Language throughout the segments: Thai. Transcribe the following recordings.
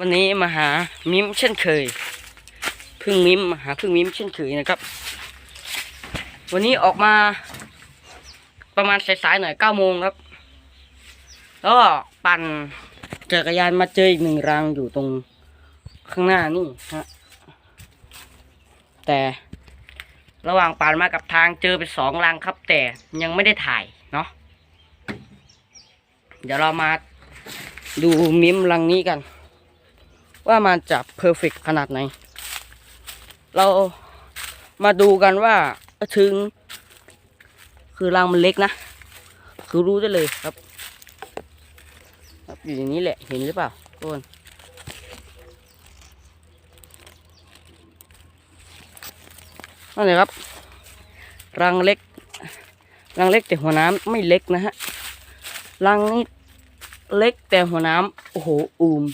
วันนี้มาหามิมเช่นเคย พึ่งมิมมาหาพึ่งมิมเช่นเคยนะครับ วันนี้ออกมา ประมาณสายๆหน่อยเก้าโมงครับแล้วก็ปั่นจักรยานมาเจออีกหนึ่งรังอยู่ตรงข้างหน้านี่ฮะแต่ระหว่างปั่นมากับทางเจอไปสองรังครับ แต่ยังไม่ได้ถ่ายเนาะเดี๋ยวเรามาดูมิมรังนี้กัน ว่ามันจะเพอร์เฟกขนาดไหน เรามาดูกันว่าถึง คือรังมันเล็กนะ คือรู้ได้เลยครับ ครับอยู่อย่างนี้แหละเห็นหรือเปล่าทุกคนนั่นเลยครับ รังเล็ก รังเล็กแต่หัวน้ำไม่เล็กนะฮะ รังนี้เล็กแต่หัวน้ำโอ้โหอูม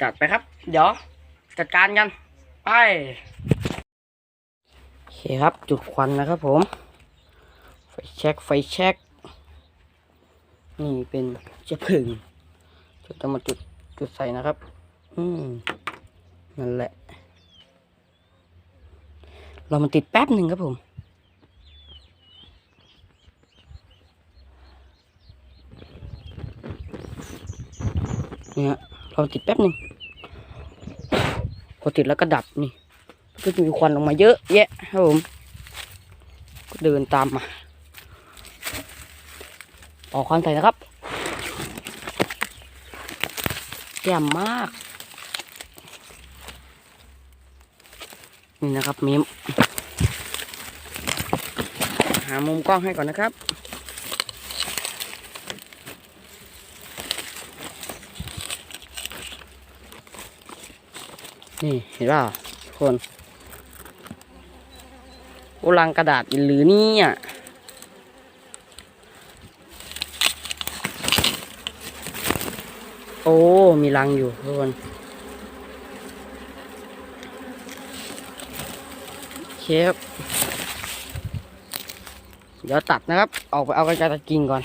จัดไปครับ เดี๋ยวจัดการกัน ไปโอเคครับ จุดควันนะครับผม ไฟแช็กไฟแช็กนี่เป็นเชื้อเพลิงจะต้องมาจุดจุดใส่นะครับ อืมนั่นแหละ เรามาติดแป๊บหนึ่งครับผม นี่ฮะเราติดแป๊บนึงพอติดแล้วก็ดับนี่ ก็จะมีควันออกมาเยอะแยะครับผม ก็เดินตามมาออกควันใส่นะครับแจ่มมาก นี่นะครับมิมหามุมกล้องให้ก่อนนะครับ นี่เห็นเปล่าทุกคนโอลังกระดาษหรือนี่อะโอ้ มีรังอยู่ทุกคนเคครับเดี๋ยวตัดนะครับ ออกไปเอากระจายตัดกิ่งก่อน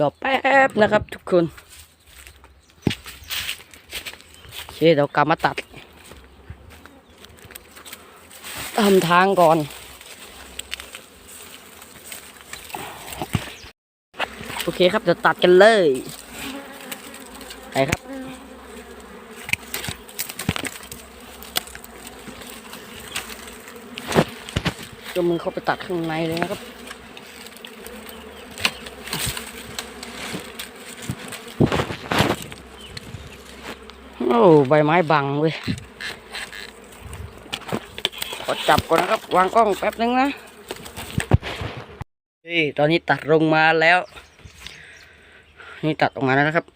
รอแป๊บนะครับทุกคน โอ เคเดี๋ยวกลับมาตัดทำทางก่อนโอเคครับเดี๋ยวตัดกันเลยไปครับจะมือเข้าไปตัดข้างในเลยนะครับ อ้ใบไม้บังเว้ยขอจับก่อนนะครับ วางกล้องแป๊บนึงนะนี่ตอนนี้ตัดลงมาแล้ว นี่ตัดออกมาแล้วนะครับ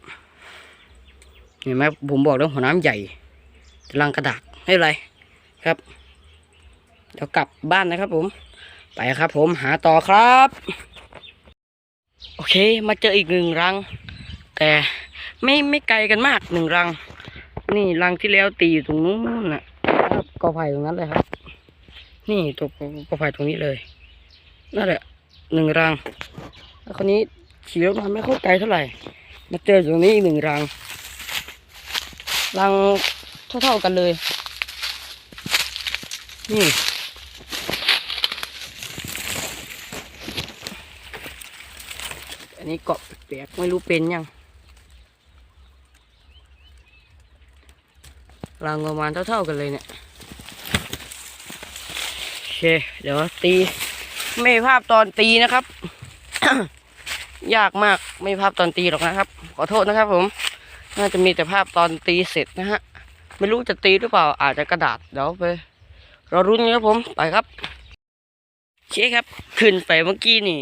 เห็นไหมผมบอกเรื่องหัวน้ำใหญ่รังกระดาษไม่เป็นไรครับเดี๋ยวกลับบ้านนะครับ ผม ไปครับผมหาต่อครับ โอเค มาเจออีกหนึ่งรัง แต่ไม่ไม่ไกลกันมากหนึ่งรัง นี่รังที่แล้วตีอยู่ตรงนู้นน่ะครับกอไผ่ตรงนั้นเลยครับ นี่ตัวกอไผ่ตรงนี้เลยนั่นแหละหนึ่งรังแล้วคนนี้ขี่รถมาไม่เข้าใจเท่าไหร่ มาเจออยู่ตรงนี้อีกหนึ่งรัง รังเท่าๆกันเลย นี่อันนี้เกาะแปลกๆไม่รู้เป็นยัง รังประมาณเท่าๆกันเลยเนี่ยโอเค เดี๋ยวตีไม่มีภาพตอนตีนะครับ ยากมากไม่มีภาพตอนตีหรอกนะครับ ขอโทษนะครับ ผม น่าจะมีแต่ภาพตอนตีเสร็จนะฮะ ไม่รู้จะตีหรือเปล่า อาจจะกระดาษ เดี๋ยวไปเรารุ้นกันครับผม ไปครับโอเคครับ ขึ้นไปเมื่อกี้นี่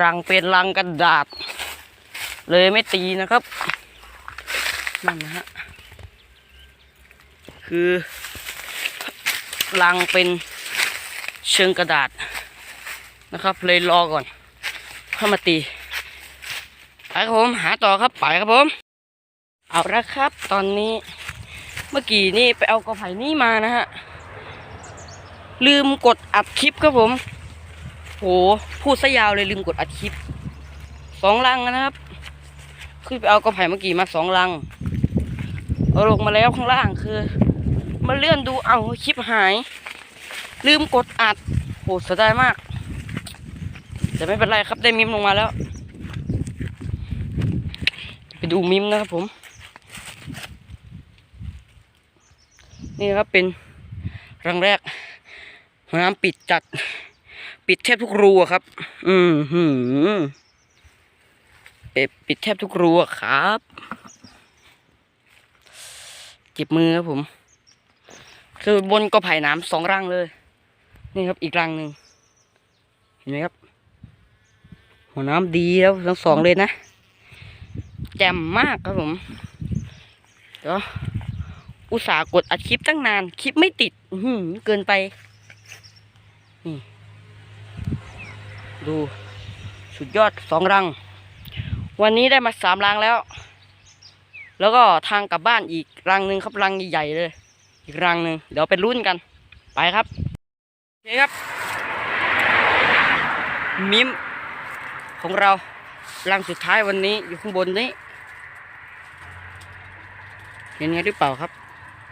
รังเป็นรังกระดาษ เลยไม่ตีนะครับ นั่นนะฮะ คือรังเป็นเชิงกระดาษนะครับ เลยรอก่อนเข้ามาตีไปครับผมหาต่อครับไปครับผม เอาละครับ ตอนนี้เมื่อกี้นี่ไปเอากระไผ่นี่มานะฮะ ลืมกดอัดคลิปครับผม โหพูดซะยาวเลยลืมกดอัดคลิปสองลังนะครับขึ้นไปเอากระไผ่เมื่อกี้มาสองลัง เอาลงมาแล้วข้างล่างคือ มาเลื่อนดูเอาคลิปหาย ลืมกดอัดโหเสียดายมาก แต่ไม่เป็นไรครับได้มิมลงมาแล้ว ไปดูมิมนะครับผม นี่ครับเป็นรังแรกน้ำปิดจัด ปิดแทบทุกรูอะครับ อืมหืมปิดแทบทุกรูครับ เจ็บมือครับผม คือบนก็ไผ่น้ำสองรังเลย นี่ครับอีกรังหนึ่งเห็นไหมครับ หัวน้ำดีแล้วทั้งสองเลยนะแจ่มมากครับผมเดี๋ยวอุตส่าห์กดอัดคลิปตั้งนาน คลิปไม่ติดหือเกินไป นี่ ดู สุดยอดสองรัง วันนี้ได้มาสามรังแล้ว แล้วก็ทางกลับบ้านอีกรังหนึ่งครับรังใหญ่ๆเลย อีกรังหนึ่งเดี๋ยวไปรุ่นกัน ไปครับโอเคครับ มิมของเรารังสุดท้ายวันนี้อยู่ข้างบนนี้ เห็นไงหรือเปล่าครับ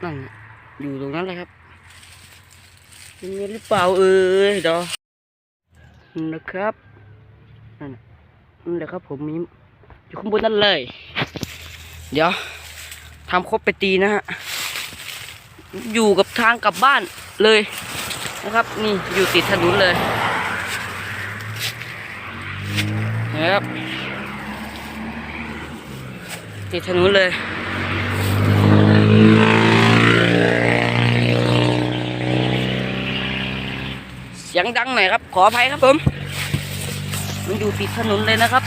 นั่นอยู่ตรงนั้นเลยครับเห็นไงหรือเปล่าเอ้ยเดอนะครับนั่นน่ะนั่นแหละครับผมมิมอยู่ข้างบนนั่นเลย เดี๋ยวทำครบไปตีนะฮะ อยู่กับทางกลับบ้านเลยนะครับ นี่อยู่ติดถนนเลยนะครับติดถนนเลยเสียงดังหน่อยครับ ขออภัยครับผม มันอยู่ติดถนนเลยนะครับ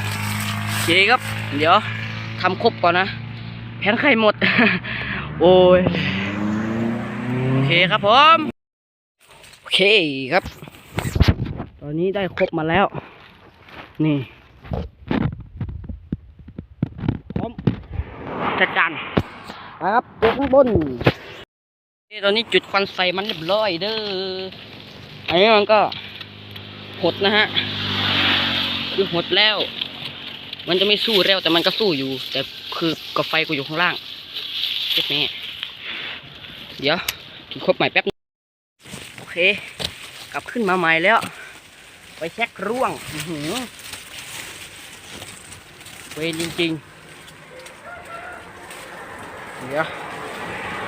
โอเคครับ เดี๋ยวทำครบก่อนนะ แผงไข่หมด โอ้ย โอเคครับผมโอเคครับ ตอนนี้ได้ครบมาแล้ว นี่พร้อมจัดการครับยกข้างบนนี่ตอนนี้จุดควันใส่มันเรียบร้อยเด้ออันนี้มันก็หดนะฮะคือหดแล้ว มันจะไม่สู้แล้วแต่มันก็สู้อยู่ แต่คือกับไฟกูอยู่ข้างล่างเจ็บแม่เดี๋ยวถึง ครบใหม่แป๊บนึงโอเค กลับขึ้นมาใหม่แล้ว ไปแช็คร่วงหือเวรจริงๆ เดี๋ยว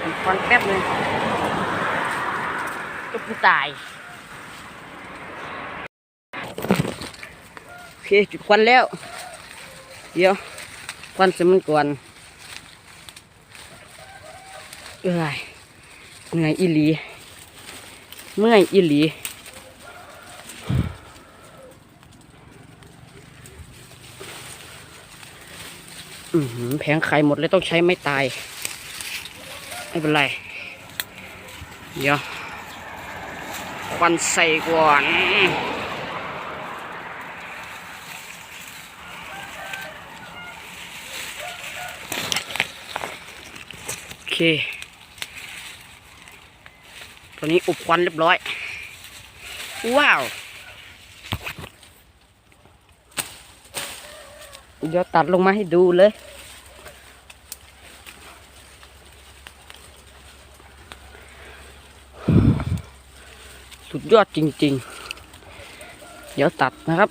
มันควันแป๊บนึงก็ผู้ตาย โอเค จุดควันแล้ว เดี๋ยว ควันเสร็จมันก่อนเอ้ย เหนื่อยอีหลี เมื่อยอีหลีแผงไข่หมดเลยต้องใช้ไม่ตาย ไม่เป็นไร เดี๋ยวควันใส่ก่อนโอเค ตอนนี้อุบควันเรียบร้อย ว้าว เดี๋ยวตัดลงมาให้ดูเลย สุดยอดจริง ๆ เดี๋ยวตัดนะครับ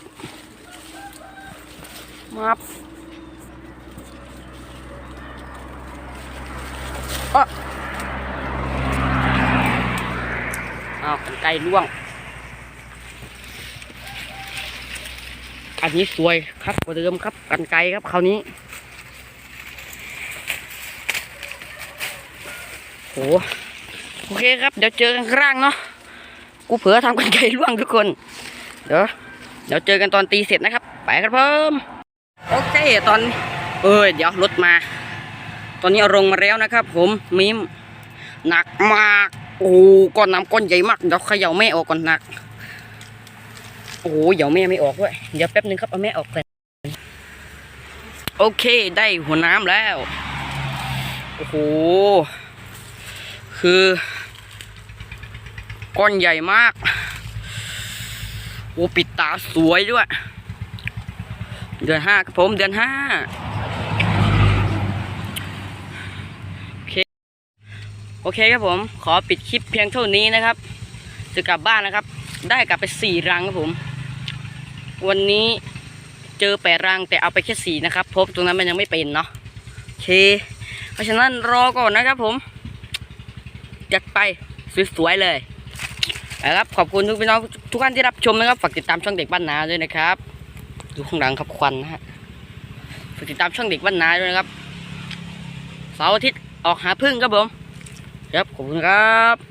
มาบอ้ ออ้ากันไกลล่วง อันนี้สวยครับกว่าเดิมครับกันไกลครับคราวนี้โหโอเคครับ เดี๋ยวเจอกันข้างล่างเนาะกูเผลอทำกันไกลล่วงทุกคน เดี๋ยวเดี๋ยวเจอกันตอนตีเสร็จนะครับ ไปครับเพิ่มโอเคตอนเอ้ยเดี๋ยวรถมา ตอนนี้เอาลงมาแล้วนะครับ ผมมิมหนักมาก โอ้ก้อนน้ำก้อนใหญ่มาก เดี๋ยวเขย่าแม่ออกก่อนหนัก โอ้โหเดี๋ยวแม่ไม่ออกด้วย เดี๋ยวแป๊บนึงครับเอาแม่ออกก่อน โอเคได้หัวน้ำแล้ว โอ้โห คือ ก้อนใหญ่มาก โอ้ปิดตาสวยด้วย เดือนห้าครับผมเดือนห้า โอเคครับผมขอปิดคลิปเพียงเท่านี้นะครับ จะกลับบ้านนะครับ ได้กลับไปสี่รังครับผม วันนี้เจอแปดรังแต่เอาไปแค่สี่นะครับพบตรงนั้นมันยังไม่เป็นเนาะโอเค เพราะฉะนั้นรอก่อนนะครับผมจัดไปสวยๆเลยนะครับขอบคุณทุกพี่น้องทุกท่านที่รับชมนะครับฝากติดตามช่องเด็กบ้านนาด้วยนะครับ ดูข้างหลังครับควันนะฮะฝากติดตามช่องเด็กบ้านนาด้วยนะครับเสาร์อาทิตย์ออกหาพึ่งครับผม ครับขอบคุณครับ